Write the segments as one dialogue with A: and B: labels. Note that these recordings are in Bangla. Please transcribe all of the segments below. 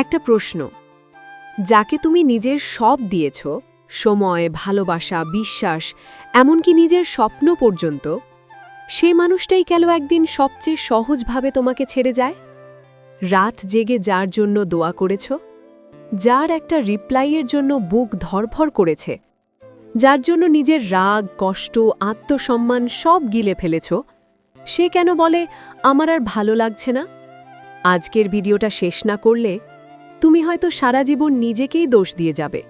A: একটা প্রশ্ন। যাকে তুমি নিজের সব দিয়েছ, সময়, ভালোবাসা, বিশ্বাস, এমনকি নিজের স্বপ্ন পর্যন্ত, সেই মানুষটাই কেন একদিন সবচেয়ে সহজভাবে তোমাকে ছেড়ে যায়? রাত জেগে যার জন্য দোয়া করেছ? যার একটা রিপ্লাইয়ের জন্য বুক ধরফর করেছে? যার জন্য নিজের রাগ, কষ্ট, আত্মসম্মান সব গিলে ফেলেছ? সে কেন বলে, আমার আর ভালো লাগছে না? আজকের ভিডিওটা শেষ না করলে তুমি হয়তো সারা জীবন নিজেকেই দোষ দিয়ে যাবে।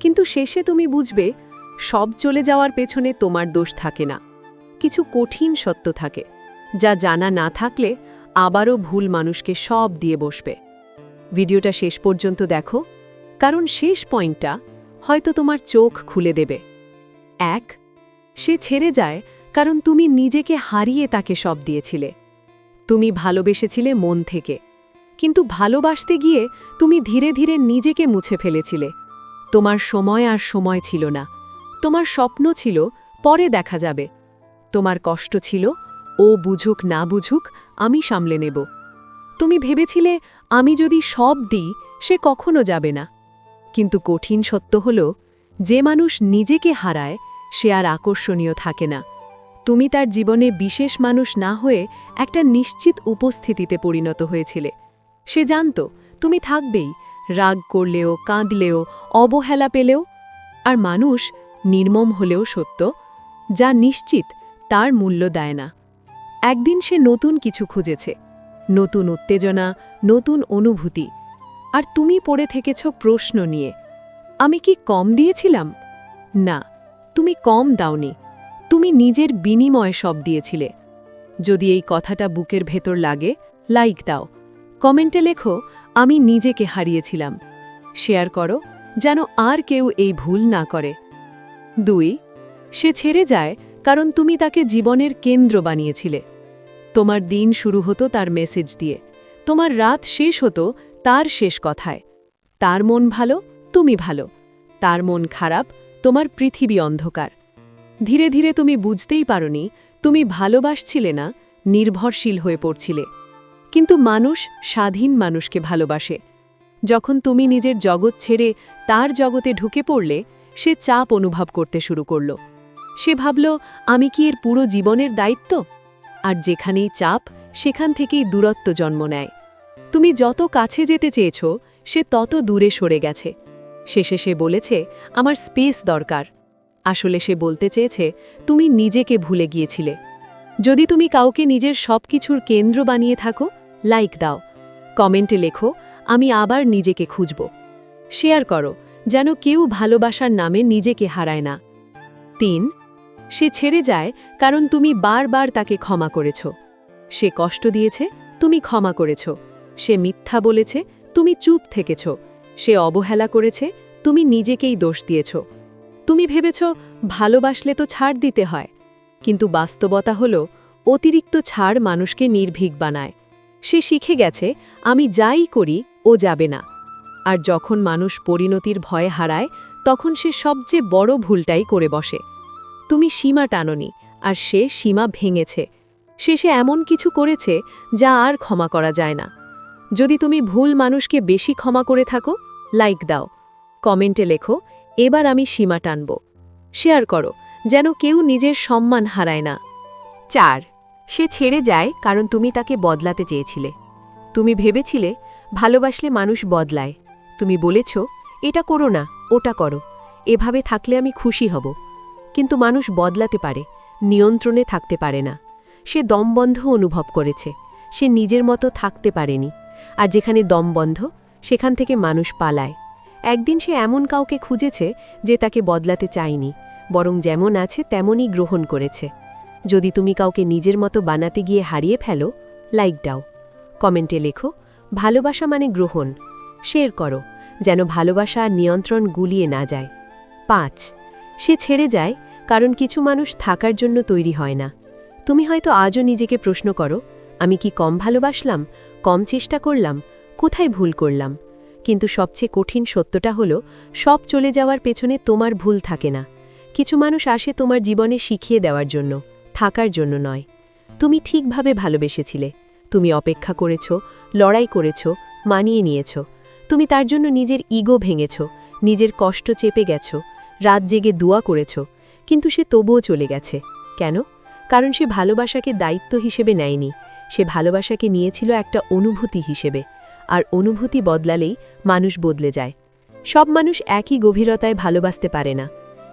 A: কিন্তু শেষে তুমি বুঝবে, সব চলে যাওয়ার পেছনে তোমার দোষ থাকে না। কিছু কঠিন সত্য থাকে, যা জানা না থাকলে আবারও ভুল মানুষকে সব দিয়ে বসবে। ভিডিওটা শেষ পর্যন্ত দেখো, কারণ শেষ পয়েন্টটা হয়তো তোমার চোখ খুলে দেবে। এক, সে ছেড়ে যায় কারণ তুমি নিজেকে হারিয়ে তাকে সব দিয়েছিলে। তুমি ভালোবেসেছিলে মন থেকে। কিন্তু ভালোবাসতে গিয়ে তুমি ধীরে ধীরে নিজেকে মুছে ফেলেছিলে। তোমার সময় আর সময় ছিল না। তোমার স্বপ্ন ছিল, পরে দেখা যাবে। তোমার কষ্ট ছিল, ও বুঝুক না বুঝুক, আমি সামলে নেব। তুমি ভেবেছিলে, আমি যদি সব দিই, সে কখনো যাবে না। কিন্তু কঠিন সত্য হল, যে মানুষ নিজেকে হারায়, সে আর আকর্ষণীয় থাকে না। তুমি তার জীবনে বিশেষ মানুষ না হয়ে একটা নিশ্চিত উপস্থিতিতে পরিণত হয়েছিলে। সে জানত, তুমি থাকবেই, রাগ করলেও, কাঁদলেও, অবহেলা পেলেও, আর মানুষ নির্মম হলেও সত্য, যা নিশ্চিত, তার মূল্য দেয় না। একদিন সে নতুন কিছু খুঁজেছে, নতুন উত্তেজনা, নতুন অনুভূতি। আর তুমি পড়ে থেকেছ প্রশ্ন নিয়ে, আমি কি কম দিয়েছিলাম? না, তুমি কম দাওনি, তুমি নিজের বিনিময় সব দিয়েছিলে। যদি এই কথাটা বুকের ভেতর লাগে, লাইক দাও। কমেন্টে লেখো, আমি নিজেকে হারিয়েছিলাম। শেয়ার করো, যেন আর কেউ এই ভুল না করে। দুই, সে ছেড়ে যায় কারণ তুমি তাকে জীবনের কেন্দ্র বানিয়েছিলে। তোমার দিন শুরু হতো তার মেসেজ দিয়ে। তোমার রাত শেষ হতো তার শেষ কথায়। তার মন ভালো, তুমি ভালো। তার মন খারাপ, তোমার পৃথিবী অন্ধকার। ধীরে ধীরে তুমি বুঝতেই পারনি, তুমি ভালোবাসছিলে না, নির্ভরশীল হয়ে পড়ছিলে। কিন্তু মানুষ স্বাধীন মানুষকে ভালোবাসে। যখন তুমি নিজের জগৎ ছেড়ে তার জগতে ঢুকে পড়লে, সে চাপ অনুভব করতে শুরু করল। সে ভাবল, আমি কি এর পুরো জীবনের দায়িত্ব? আর যেখানেই চাপ, সেখান থেকেই দূরত্ব জন্ম নেয়। তুমি যত কাছে যেতে চেয়েছ, সে তত দূরে সরে গেছে। শেষে সে বলেছে, আমার স্পেস দরকার। আসলে সে বলতে চেয়েছে, তুমি নিজেকে ভুলে গিয়েছিলে। যদি তুমি কাউকে নিজের সব কিছুর কেন্দ্র বানিয়ে থাকো লাইক দাও, কমেন্টে লেখো, আমি আবার নিজেকে খুঁজব। শেয়ার করো, যেন কেউ ভালোবাসার নামে নিজেকে হারায় না। তিন, সে ছেড়ে যায় কারণ তুমি বারবার তাকে ক্ষমা করেছ। সে কষ্ট দিয়েছে, তুমি ক্ষমা করেছ। সে মিথ্যা বলেছে, তুমি চুপ থেকেছ। সে অবহেলা করেছে, তুমি নিজেকেই দোষ দিয়েছ। তুমি ভেবেছ, ভালোবাসলে তো ছাড় দিতে হয়। কিন্তু বাস্তবতা হল, অতিরিক্ত ছাড় মানুষকে নির্ভীক বানায়। সে শিখে গেছে, আমি যাই করি, ও যাবে না। আর যখন মানুষ পরিণতির ভয়ে হারায়, তখন সে সবচেয়ে বড় ভুলটাই করে বসে। তুমি সীমা টাননি, আর সে সীমা ভেঙেছে। শেষে এমন কিছু করেছে, যা আর ক্ষমা করা যায় না। যদি তুমি ভুল মানুষকে বেশি ক্ষমা করে থাকো, লাইক দাও। কমেন্টে লেখো, এবার আমি সীমা টানব। শেয়ার করো, যেন কেউ নিজের সম্মান হারায় না। চার সে ছেড়ে যায় কারণ তুমি তাকে বদলাতে চেয়েছিলে। তুমি ভেবেছিলে, ভালোবাসলে মানুষ বদলায়। তুমি বলেছ, এটা করো না, ওটা করো। এভাবে থাকলে আমি খুশি হব। কিন্তু মানুষ বদলাতে পারে, নিয়ন্ত্রণে থাকতে পারে না। সে দমবন্ধ অনুভব করেছে, সে নিজের মতো থাকতে পারেনি। আর যেখানে দমবন্ধ, সেখান থেকে মানুষ পালায়। একদিন সে এমন কাউকে খুঁজেছে যে তাকে বদলাতে চায়নি, বরং যেমন আছে তেমনই গ্রহণ করেছে। যদি তুমি কাউকে নিজের মতো বানাতে গিয়ে হারিয়ে ফেলো, লাইক দাও। কমেন্টে লেখো, ভালোবাসা মানে গ্রহণ। শেয়ার করো, যেন ভালোবাসা আর নিয়ন্ত্রণ গুলিয়ে না যায়। পাঁচ, সে ছেড়ে যায় কারণ কিছু মানুষ থাকার জন্য তৈরি হয় না। তুমি হয়তো আজও নিজেকে প্রশ্ন করো, আমি কি কম ভালোবাসলাম, কম চেষ্টা করলাম, কোথায় ভুল করলাম? কিন্তু সবচেয়ে কঠিন সত্যটা হলো, সব চলে যাওয়ার পেছনে তোমার ভুল থাকে না। কিছু মানুষ আসে তোমার জীবনে শিখিয়ে দেওয়ার জন্য। থাকার জন্য নয়। তুমি ঠিকভাবে ভালোবেসেছিলে। তুমি অপেক্ষা করেছ, লড়াই করেছ, মানিয়ে নিয়েছ। তুমি তার জন্য নিজের ইগো ভেঙেছ, নিজের কষ্ট চেপে গেছ, রাত জেগে দোয়া করেছ, কিন্তু সে তবুও চলে গেছে। কেন? কারণ সে ভালোবাসাকে দায়িত্ব হিসেবে নেয়নি। সে ভালোবাসাকে নিয়েছিল একটা অনুভূতি হিসেবে। আর অনুভূতি বদলালেই মানুষ বদলে যায়। সব মানুষ একই গভীরতায় ভালোবাসতে পারে না।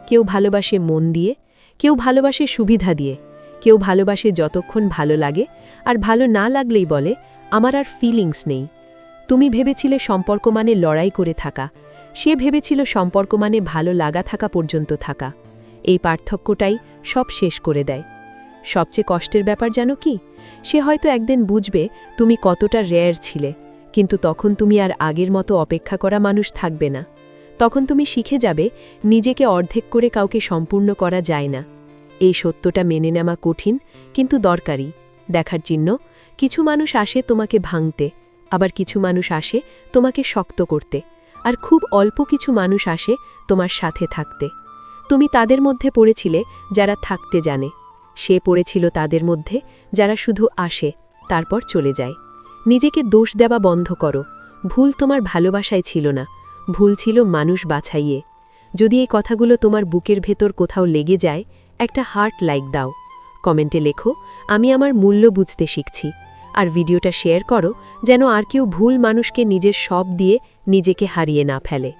A: কেউ ভালোবাসে মন দিয়ে, কেউ ভালোবাসে সুবিধা দিয়ে। কেউ ভালোবাসে যতক্ষণ ভালো লাগে, আর ভালো না লাগলেই বলে, আমার আর ফিলিংস নেই। তুমি ভেবেছিলে সম্পর্ক মানে লড়াই করে থাকা। সে ভেবেছিল সম্পর্ক মানে ভালো লাগা থাকা পর্যন্ত থাকা। এই পার্থক্যটাই সব শেষ করে দেয়। সবচেয়ে কষ্টের ব্যাপার জানো কি? সে হয়তো একদিন বুঝবে তুমি কতটা রেয়ার ছিলে, কিন্তু তখন তুমি আর আগের মতো অপেক্ষা করা মানুষ থাকবে না। তখন তুমি শিখে যাবে, নিজেকে অর্ধেক করে কাউকে সম্পূর্ণ করা যায় না। এই সত্যটা মেনে নেওয়া কঠিন, কিন্তু দরকারি। দেখার চিহ্ন, কিছু মানুষ আসে তোমাকে ভাঙতে, আবার কিছু মানুষ আসে তোমাকে শক্ত করতে, আর খুব অল্প কিছু মানুষ আসে তোমার সাথে থাকতে। তুমি তাদের মধ্যে পড়েছিলে যারা থাকতে জানে। সে পড়েছিল তাদের মধ্যে যারা শুধু আসে, তারপর চলে যায়। নিজেকে দোষ দেওয়া বন্ধ করো। ভুল তোমার ভালোবাসায় ছিল না। ভুল ছিল মানুষ বাছাইয়ে। যদি এই কথাগুলো তোমার বুকের ভেতর কোথাও লেগে যায় একটা হার্ট লাইক দাও। কমেন্টে লেখো, আমি আমার মূল্য বুঝতে শিখছি। আর ভিডিওটা শেয়ার করো, যেন আর কেউ ভুল মানুষকে নিজের সব দিয়ে নিজেকে হারিয়ে না ফেলে।